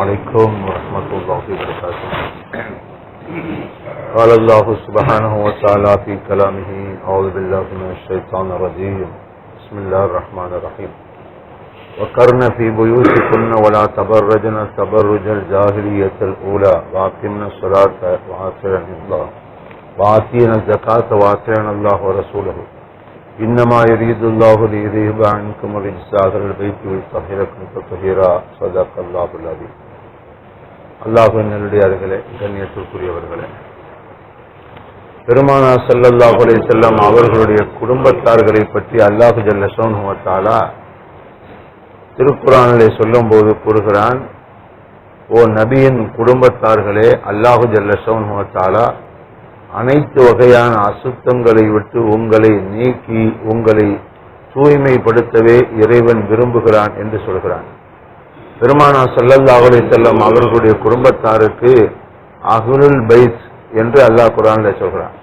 علیکم ورحمۃ اللہ وبرکاتہ۔ قال اللہ سبحانہ وتعالی فی کلامہ، اعوذ باللہ من الشیطان الرجیم، بسم اللہ الرحمن الرحیم۔ وقرن فی بیوتکن ولا تبرجن تبرج الجاہلیت الاولى واقمن الصلاة وآترن اللہ، وآتین الزکاة وآترن اللہ ورسولہ۔ إنما يريد الله ليذهب عنكم الرجس أهل البيت ويطهركم تطهيرا صدق الله العظيم அல்லாஹின் நல்லடியார்களே கண்ணியத்திற்குரியவர்களே பெருமானா ஸல்லல்லாஹு அலைஹி செல்லம் அவர்களுடைய குடும்பத்தார்களை பற்றி அல்லாஹு ஜல்ல சோனுவத்தாலா திருக்குறானிலே சொல்லும்போது கூறுகிறான் ஓ நபியின் குடும்பத்தார்களே அல்லாஹு ஜல்ல சோனுவத்தாலா அனைத்து வகையான அசுத்தங்களை விட்டு உங்களை நீக்கி உங்களை தூய்மைப்படுத்தவே இறைவன் விரும்புகிறான் என்று சொல்கிறான். பெருமானா ஸல்லல்லாஹு செல்லம் அவர்களுடைய குடும்பத்தாருக்கு அகுலுல் பைத் என்று அல்லாஹ் குரான்ல சொல்கிறான்.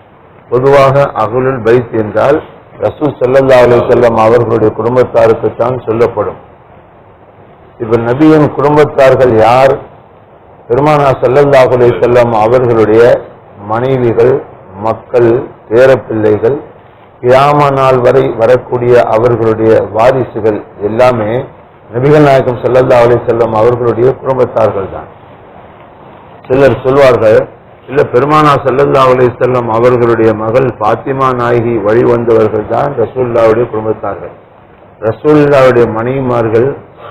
பொதுவாக அகுலுல் பைத் என்றால் ரசூல் ஸல்லல்லாஹு அலைஹி செல்லம் அவர்களுடைய குடும்பத்தாருக்கு தான் சொல்லப்படும். இப்ப நபியின் குடும்பத்தார்கள் யார்? பெருமானா ஸல்லல்லாஹு அலைஹி செல்லம் அவர்களுடைய மனைவிகள் மக்கள் பேரப்பிள்ளைகள் கியாம நாள் வரை வரக்கூடிய அவர்களுடைய வாரிசுகள் எல்லாமே நபிகள் நாயகம் ஸல்லல்லாஹு அலைஹி செல்லம் அவர்களுடைய குடும்பத்தார்கள் தான் சிலர் சொல்வார்கள் இல்ல பெருமானா ஸல்லல்லாஹு அலைஹி செல்லம் அவர்களுடைய மகள் பாத்திமா நாயகி வழி வந்தவர்கள் தான் ரசூல்லாவுடைய குடும்பத்தார்கள். ரசூல்லாவுடைய மனைவிமார்கள்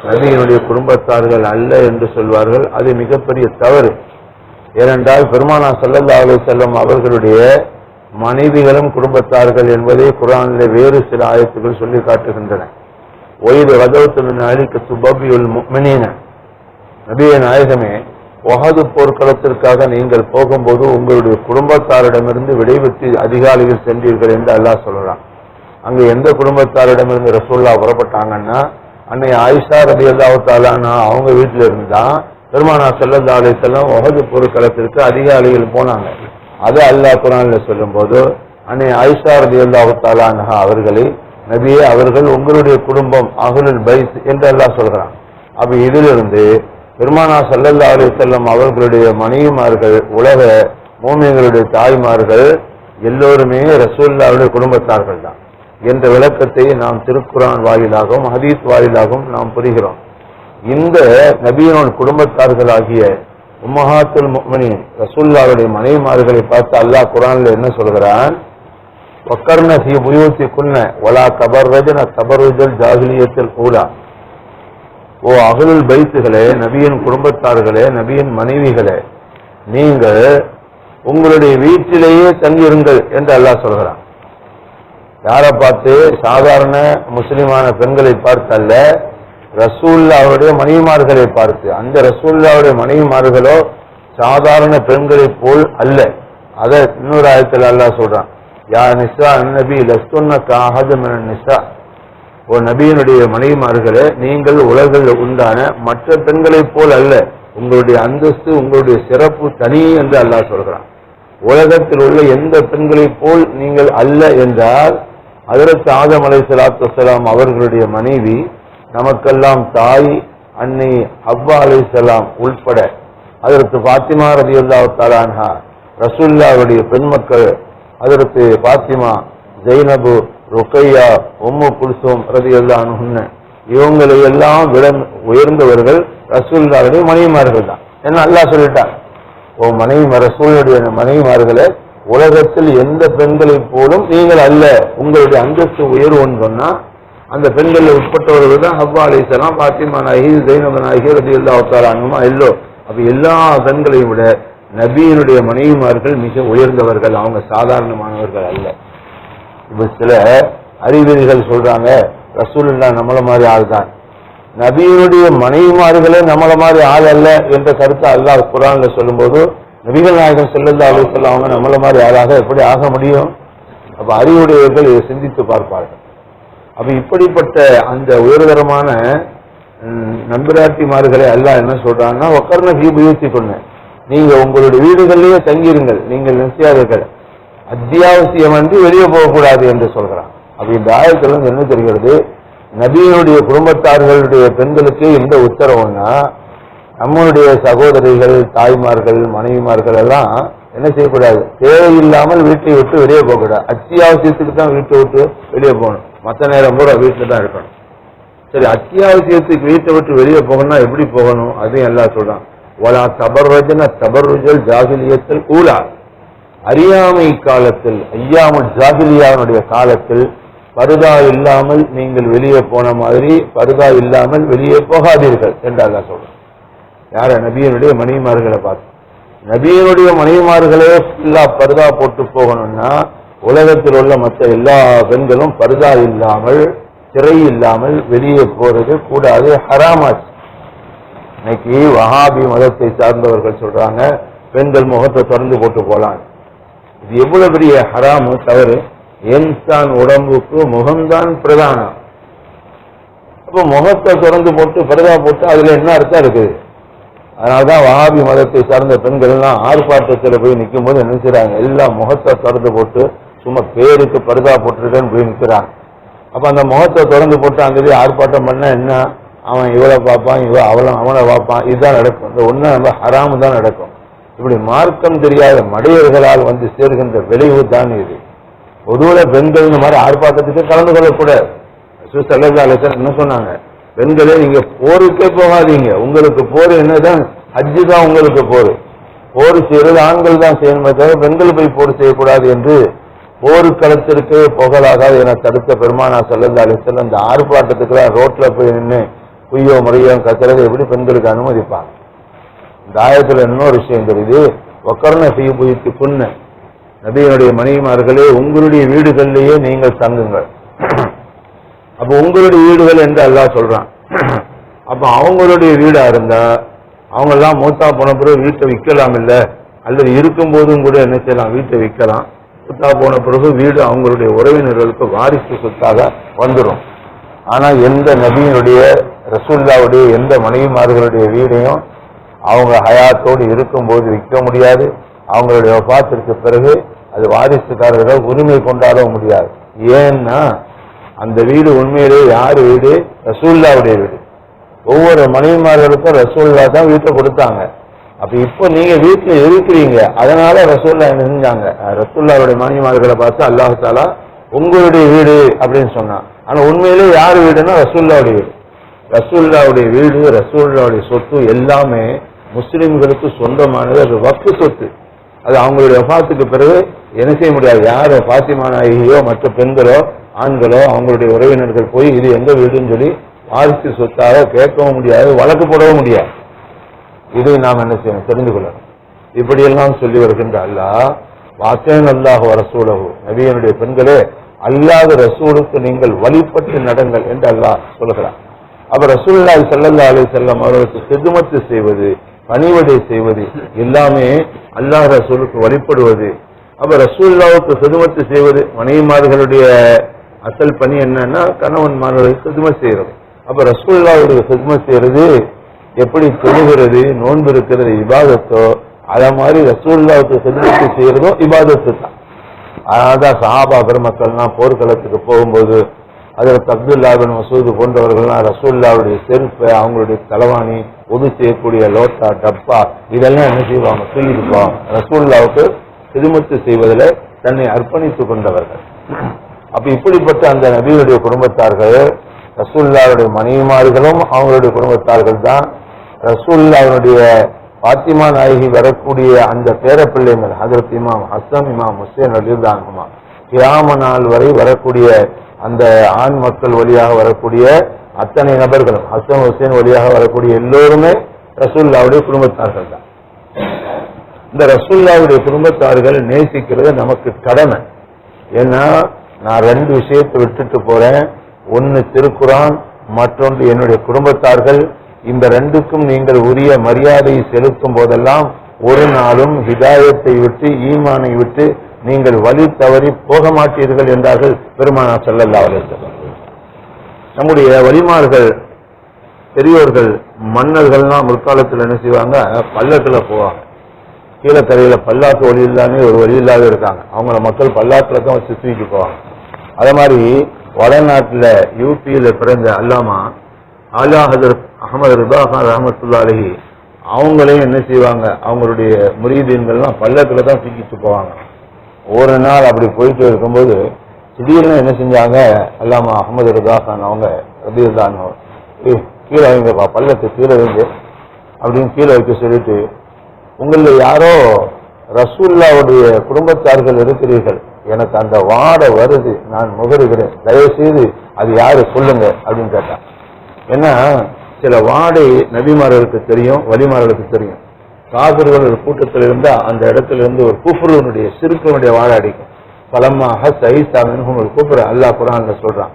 நபியினுடைய குடும்பத்தார்கள் அல்ல என்று சொல்வார்கள். அது மிகப்பெரிய தவறு. ஏனென்றால் பெருமானா ஸல்லல்லாஹு செல்லும் செல்லம் அவர்களுடைய மனைவிகளும் குடும்பத்தார்கள் என்பதை குரானில் வேறு சில ஆயத்துகள் சொல்லி காட்டுகின்றன. ஒய்து வதவத்து சுபபியுல் முக்மினீன நபிய நாயகமே ஒகது போர்க்களத்திற்காக நீங்கள் போகும்போது உங்களுடைய குடும்பத்தாரிடமிருந்து விடைபெற்று அதிகாலையில் சென்றீர்கள் என்று அல்லாஹ் சொல்லலாம் அங்கு எந்த குடும்பத்தாரிடமிருந்து ரசோல்லா புறப்பட்டாங்கன்னா அன்னை ஆயிஷா ரபி அல்லாஹாலானா அவங்க வீட்டில் இருந்தா பெருமானா செல்லல்லா அலி செல்லம் ஒஹது போர்க்களத்திற்கு அதிகாரிகள் போனாங்க. அது அல்லாஹ் குரான்ல சொல்லும் போது அன்னை ஆயிஷா ரபி அல்லாஹாலானா அவர்களை நபியே அவர்கள் உங்களுடைய குடும்பம் அகுலுல் பைஸ் என்று எல்லாம் சொல்கிறான் அப்ப இதிலிருந்து பெருமானா சல்லல்லா அலி செல்லம் அவர்களுடைய மனைவிமார்கள் உலக மூமியங்களுடைய தாய்மார்கள் எல்லோருமே ரசூல்லாவுடைய குடும்பத்தார்கள் தான் என்ற விளக்கத்தை நாம் திருக்குரான் வாயிலாகவும் ஹதீஸ் வாயிலாகவும் நாம் புரிகிறோம். இந்த நபியனோட குடும்பத்தார்களாகிய உம்மஹாத்துல் முக்மினின் ரசூல்லாவுடைய மனைவிமார்களை பார்த்து அல்லாஹ் குரான்ல என்ன சொல்கிறான்? ஒக்கர்ண ஃபி புயூத்தி குன்ன ஒலா தபர்ரஜன தபருஜல் ஜாகிலியத்தில் கூடா ஓ அகலுல் பைத்துகளே நபியின் குடும்பத்தார்களே நபியின் மனைவிகளே நீங்கள் உங்களுடைய வீட்டிலேயே தங்கியிருங்கள் என்று அல்லாஹ் சொல்கிறான். யாரை பார்த்து? சாதாரண முஸ்லிமான பெண்களை பார்த்து அல்ல ரசூல்லாவுடைய மனைவிமார்களை பார்த்து அந்த ரசூல்லாவுடைய மனைவிமார்களோ சாதாரண பெண்களை போல் அல்ல. அதை இன்னொரு ஆயத்தில் அல்லா சொல்றான் யா நிசா நபி லஸ்துன்ன காஹது நிஷா நிசா. ஓ நபியினுடைய மனைவிமார்களே நீங்கள் உலகில் உண்டான மற்ற பெண்களைப் போல் அல்ல உங்களுடைய அந்தஸ்து உங்களுடைய சிறப்பு தனி என்று அல்லாஹ் சொல்கிறான் உலகத்தில் உள்ள எந்த பெண்களைப் போல் நீங்கள் அல்ல என்றால் அதற்கு ஆதம் அலை சலாத்து வலாம் அவர்களுடைய மனைவி நமக்கெல்லாம் தாய் அன்னை அவ்வா அலிசலாம் உள்பட. அதற்கு பாத்திமா ரதி அல்லா ரசுல்லாவுடைய பெண்மக்கள் அதற்கு பாத்திமா ஜெய்னபு ருக்கையா உம்மு குல்சோம் ரதி அல்லான்னு இவங்களை எல்லாம் விட உயர்ந்தவர்கள் ரசூல்லாவுடைய மனைவிமார்கள் தான். என்ன அல்லா சொல்லிட்டான்? ஓ மனைவி ரசூலுடைய மனைவிமார்களை உலகத்தில் எந்த பெண்களை போலும் நீங்கள் அல்ல. உங்களுடைய அந்தஸ்து உயர்வுன்னு சொன்னா அந்த பெண்களில் உட்பட்டவர்கள் தான் ஹவ்வா அலிசலாம் பாத்திமா நாயகி ஜெயினப நாயகி ரதி அல்லா இல்லோ அப்ப எல்லா பெண்களையும் விட நபியினுடைய மனைவிமார்கள் மிக உயர்ந்தவர்கள் அவங்க சாதாரணமானவர்கள் அல்ல. இப்ப சில அறிவியல்கள் சொல்றாங்க ரசூல்லா நம்மள மாதிரி ஆள் தான். நபியினுடைய மனைவிமார்களே நம்மள மாதிரி ஆள் அல்ல என்ற கருத்தை அல்லாஹ் குரான்ல சொல்லும்போது நபிகள் நாயகம் செல்லல்லா அலுவலம் அவங்க நம்மள மாதிரி ஆளாக எப்படி ஆக முடியும்? அப்ப அறிவுடையவர்கள் இதை சிந்தித்து பார்ப்பார்கள். அப்ப இப்படிப்பட்ட அந்த உயர்தரமான நண்பராட்டிமார்களை நம்பிராட்டிமார்களை என்ன சொல்றாங்கன்னா உக்கர்ன ஹீபுயர்த்தி கொண்டு நீங்க உங்களுடைய வீடுகளிலேயே தங்கியிருங்கள். நீங்கள் நிச்சயாதீர்கள் அத்தியாவசியம் வந்து வெளியே போகக்கூடாது என்று சொல்கிறான் அப்படி இந்த ஆயத்துல என்ன தெரிகிறது? நபியினுடைய குடும்பத்தார்களுடைய பெண்களுக்கு எந்த உத்தரவுன்னா நம்மளுடைய சகோதரிகள் தாய்மார்கள் மனைவிமார்கள் எல்லாம் என்ன செய்யக்கூடாது? தேவையில்லாமல் வீட்டை விட்டு வெளியே போகக்கூடாது. அத்தியாவசியத்துக்கு தான் வீட்டை விட்டு வெளியே போகணும். மற்ற நேரம் பூரா வீட்டில் தான் இருக்கணும். சரி அத்தியாவசியத்துக்கு வீட்டை விட்டு வெளியே போகணும்னா எப்படி போகணும்? அதையும் எல்லாம் சொல்றான். வலா தபர்ரஜன தபர்ருஜல் ஜாகிலியத்தில் ஊலா. அறியாமை காலத்தில் ஐயாமல் ஜாகிலியாவுடைய காலத்தில் பருதா இல்லாமல் நீங்கள் வெளியே போன மாதிரி பருதா இல்லாமல் வெளியே போகாதீர்கள் என்று அல்லாஹ் சொல்றான். யார? நபியனுடைய மனைவிமார்களை பார்த்து. நபியனுடைய மனைவிமார்களே ஃபுல்லா பருதா போட்டு போகணும்னா உலகத்தில் உள்ள மற்ற எல்லா பெண்களும் பருதா இல்லாமல் திரை இல்லாமல் வெளியே போறது கூடாது ஹராமாச்சு. இன்னைக்கு வஹாபி மதத்தை சார்ந்தவர்கள் சொல்றாங்க பெண்கள் முகத்தை தொடர்ந்து போட்டு போலாம் இது எவ்வளவு பெரிய ஹராமு தவறு? என்சான் உடம்புக்கு முகம்தான் பிரதானம். அப்ப முகத்தை திறந்து போட்டு பரதா போட்டு அதுல என்ன அர்த்தம் இருக்குது? அதனால்தான் வஹாபி மதத்தை சார்ந்த பெண்கள் எல்லாம் ஆர்ப்பாட்டத்தில் போய் நிற்கும் போது என்ன எல்லாம் முகத்தை திறந்து போட்டு சும்மா பேருக்கு பருதா போட்டிருக்கேன்னு போய் நிற்கிறான் அப்போ அந்த முகத்தை திறந்து போட்டு அங்கே போய் ஆர்ப்பாட்டம் பண்ணால் என்ன? அவன் இவளை பார்ப்பான் இவ அவளை அவனை பார்ப்பான். இதுதான் நடக்கும். இந்த ஒன்று நம்ம ஹராமு தான் நடக்கும். இப்படி மார்க்கம் தெரியாத மடையர்களால் வந்து சேர்கின்ற விளைவு தான் இது. பொதுவுல பெண்கள் இந்த மாதிரி ஆர்ப்பாட்டத்துக்கு கலந்து கொள்ளக்கூடாது. செல்லதாலசர் என்ன சொன்னாங்க? பெண்களே நீங்க போருக்கே போகாதீங்க. உங்களுக்கு போர் என்னதான்? ஹஜ்ஜு தான் உங்களுக்கு போர். போர் செய்யறது ஆண்கள் தான் செய்யணுமே தவிர பெண்கள் போய் போர் செய்யக்கூடாது என்று போர்க்களத்திற்கு புகழாகாது என தடுத்த பெருமானா செல்லந்த அலிசல் அந்த ஆர்ப்பாட்டத்துக்கு ரோட்ல போய் நின்று குய்யோ முறையோ கத்துறது எப்படி பெண்களுக்கு அனுமதிப்பாங்க? இந்த ஆயத்துல இன்னொரு விஷயம் தெரியுது. ஒக்கரண செய்ய புதித்து புண்ணு நபியினுடைய மனைவிமார்களே உங்களுடைய வீடுகளிலேயே நீங்கள் தங்குங்கள். அப்ப உங்களுடைய வீடுகள் என்று அல்லாஹ் சொல்றான். அப்ப அவங்களுடைய வீடா இருந்தா அவங்க எல்லாம் மூத்தா போன பிறகு வீட்டை விற்கலாம் இல்ல அல்லது இருக்கும் போதும் கூட என்ன செய்யலாம் வீட்டை விற்கலாம். மூத்தா போன பிறகு வீடு அவங்களுடைய உறவினர்களுக்கு வாரிசு சொத்தாக வந்துடும். ஆனா எந்த நபியினுடைய ரசூல்லாவுடைய எந்த மனைவிமார்களுடைய வீடையும் அவங்க ஹயாத்தோடு இருக்கும்போது விற்க முடியாது. அவங்களுடைய வபாத்திற்கு பிறகு அது வாரிசுக்காரர்கள் உரிமை கொண்டாடவும் முடியாது. ஏன்னா அந்த வீடு உண்மையிலே யார் வீடு? ரசூல்லாவுடைய வீடு. ஒவ்வொரு மனைவிமார்களுக்கும் ரசூல்லா தான் வீட்டை கொடுத்தாங்க. அப்ப இப்போ நீங்க வீட்டுல இருக்கிறீங்க. அதனால ரசூல்லா என்ன செஞ்சாங்க? ரசூல்லாவுடைய மனைவிமார்களை பார்த்து அல்லாஹ் தாலா உங்களுடைய வீடு அப்படின்னு சொன்னான். ஆனா உண்மையிலே யார் வீடுன்னா ரசூல்லாவுடைய வீடு. ரசூல்லாவுடைய வீடு ரசூல்லாவுடைய சொத்து எல்லாமே முஸ்லிம்களுக்கு சொந்தமானது. அது வக்கு சொத்து. அது அவங்களுடைய வபாத்துக்கு பிறகு என்ன செய்ய முடியாது? யார் பாத்திமா நாயகியோ மற்ற பெண்களோ ஆண்களோ அவங்களுடைய உறவினர்கள் போய் இது எங்க வீடுன்னு சொல்லி வாரிசு சொத்தாக கேட்கவும் முடியாது வழக்கு போடவும் முடியாது. இதை நாம் என்ன செய்யணும்? தெரிந்து கொள்ளணும். இப்படியெல்லாம் சொல்லி வருகின்ற அல்லாஹ் வாசேன் அல்லாஹ் ரசூலகு நபியனுடைய பெண்களே அல்லாத ரசூலுக்கு நீங்கள் வழிபட்டு நடங்கள் என்று அல்லாஹ் சொல்லுகிறார் அப்ப ரசூல்லாய் ஸல்லல்லாஹு அலி செல்லம் அவர்களுக்கு செதுமத்து செய்வது பணிவடை செய்வது எல்லாமே அல்லாஹ் ரசூலுக்கு வழிபடுவது. அப்ப ரசூல்லாவுக்கு செதுமத்து செய்வது மனைவிமார்களுடைய அசல் பணி என்னன்னா கணவன்மார்களுக்கு செதுமை செய்யறது. அப்ப ரசூல்லாவுடைய செதுமை செய்யறது எப்படி தொழுகிறது நோன்பு இருக்கிறது இபாதத்தோ அத மாதிரி ரசூல்லாவுக்கு செதுக்கு செய்யறதோ இபாதத்து தான் அதனால்தான் சஹாபா பெருமக்கள்லாம் போர்க்களத்துக்கு போகும்போது அதில் அப்துல்லாபின் மசூது போன்றவர்கள்லாம் ரசூல்லாவுடைய செருப்பை அவங்களுடைய தலைவாணி பொது செய்யக்கூடிய லோட்டா டப்பா இதெல்லாம் என்ன செய்வாங்க? சொல்லியிருப்பாங்க ரசூல்லாவுக்கு சிறுமத்து செய்வதில் தன்னை அர்ப்பணித்துக் கொண்டவர்கள். அப்ப இப்படிப்பட்ட அந்த நபியுடைய குடும்பத்தார்கள் ரசூல்லாவுடைய மனைவிமார்களும் அவங்களுடைய குடும்பத்தார்கள் தான் ரசூல்லாவுடைய பாத்திமா நாயகி வரக்கூடிய அந்த பேரப்பிள்ளைகள் ஹதரத் இமாம் ஹசம் இமாம் ஹுசேன் அலிதானுமா கிராம நாள் வரை வரக்கூடிய அந்த ஆண் மக்கள் வழியாக வரக்கூடிய அத்தனை நபர்களும் ஹசன் ஹுசேன் வழியாக வரக்கூடிய எல்லோருமே ரசூல்லாவுடைய குடும்பத்தார்கள் தான். இந்த ரசூல்லாவுடைய குடும்பத்தார்கள் நேசிக்கிறது நமக்கு கடமை. ஏன்னா நான் ரெண்டு விஷயத்தை விட்டுட்டு போறேன். ஒன்னு திருக்குறான் மற்றொன்று என்னுடைய குடும்பத்தார்கள். இந்த ரெண்டுக்கும் நீங்கள் உரிய மரியாதையை செலுத்தும் போதெல்லாம் ஒரு நாளும் ஹிதாயத்தை விட்டு ஈமானை விட்டு நீங்கள் வழி தவறி போக மாட்டீர்கள் என்றார்கள் பெருமானா செல்லல்லா நம்முடைய வழிமார்கள் பெரியோர்கள் மன்னர்கள்லாம் முற்காலத்தில் என்ன செய்வாங்க? பல்லக்குல போவாங்க. கீழக்கரையில பல்லாக்கு வழி இல்லாமே ஒரு வழி இல்லாத இருக்காங்க. அவங்கள மக்கள் பல்லாக்கில் தான் வச்சு தூக்கிட்டு போவாங்க. அதே மாதிரி வடநாட்டில் யூபியில் பிறந்த அல்லாமா ஆலா ஹதரத் அகமது ரிபா கான் ரஹமத்துல்லா அலஹி அவங்களையும் என்ன செய்வாங்க? அவங்களுடைய முறியீடுகள்லாம் பள்ளத்தில் தான் தூக்கிட்டு போவாங்க. ஒரு நாள் அப்படி போயிட்டு இருக்கும்போது திடீர்னு என்ன செஞ்சாங்க? அல்லாமா அகமது ரதா கான் அவங்க ரபிதான் கீழே வைங்கப்பா பள்ளத்தை கீழே வைங்க அப்படின்னு கீழே வைக்க சொல்லிட்டு உங்களில் யாரோ ரசூல்லாவுடைய குடும்பத்தார்கள் இருக்கிறீர்கள். எனக்கு அந்த வாடை வருது நான் முகருகிறேன். தயவு செய்து அது யாரு சொல்லுங்க அப்படின்னு கேட்டான். ஏன்னா சில வாடை நபிமார்களுக்கு தெரியும் வலிமார்களுக்கு தெரியும். காபிர்கள் ஒரு கூட்டத்தில் இருந்தா அந்த இடத்துல இருந்து ஒரு குஃபுருனுடைய சிறுக்கனுடைய வாழை அடிக்கும். பலமாக சைசா மின்ஹும் ஒரு குஃபுரு அல்லாஹ் குரான்ல சொல்றான்.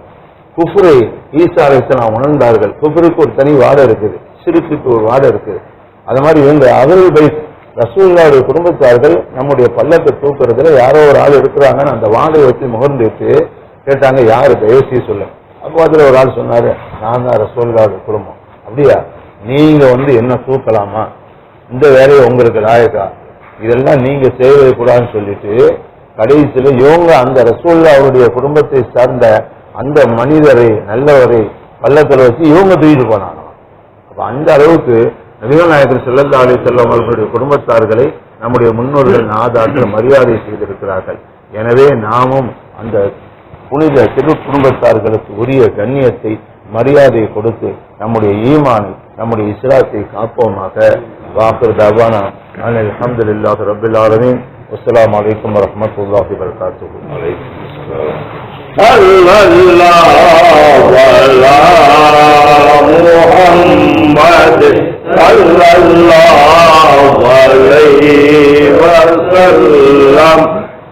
குஃபுரை ஈசா அலிஸ்லாம் உணர்ந்தார்கள். குஃபுருக்கு ஒரு தனி வாடை இருக்குது. சிறுக்குக்கு ஒரு வாடை இருக்குது. அது மாதிரி இவங்க அவர்கள் பை ரசூல்லாவுடைய குடும்பத்தார்கள் நம்முடைய பல்லத்தை தூக்குறதுல யாரோ ஒரு ஆள் இருக்கிறாங்கன்னு அந்த வாடை வச்சு முகர்ந்துட்டு கேட்டாங்க யாரு? தயவுசி சொல்லுங்க. அப்போ அதில் ஒரு ஆள் சொன்னாரு நான் தான் ரசூல்லாவுடைய குடும்பம். அப்படியா? நீங்க வந்து என்ன தூக்கலாமா? இந்த வேலையை உங்களுக்கு லாயக்கா? இதெல்லாம் நீங்க செய்வது கூடாதுன்னு சொல்லிட்டு கடைசியில இவங்க அந்த ரசோல்லா அவருடைய குடும்பத்தை சார்ந்த அந்த மனிதரை நல்லவரை பள்ளத்தில் வச்சு இவங்க தூக்கிட்டு போனாங்க. அப்ப அந்த அளவுக்கு நபிகள் நாயகர் செல்லல்லா அலி செல்லம் அவர்களுடைய குடும்பத்தார்களை நம்முடைய முன்னோர்கள் நாதாக்கள் மரியாதை செய்திருக்கிறார்கள். எனவே நாமும் அந்த புனித திரு குடும்பத்தார்களுக்கு உரிய கண்ணியத்தை மரியாதை கொடுத்து நம்முடைய ஈமானை நம்முடைய இஸ்லாத்தை காப்போமாக வாக்குர் தவானா அல்ஹம்துலில்லாஹி ரப்பில் ஆலமீன் அஸ்ஸலாமு அலைக்கும் வரஹ்மத்துல்லாஹி வபரகாத்துஹு صلى الله على محمد صلى الله عليه وسلم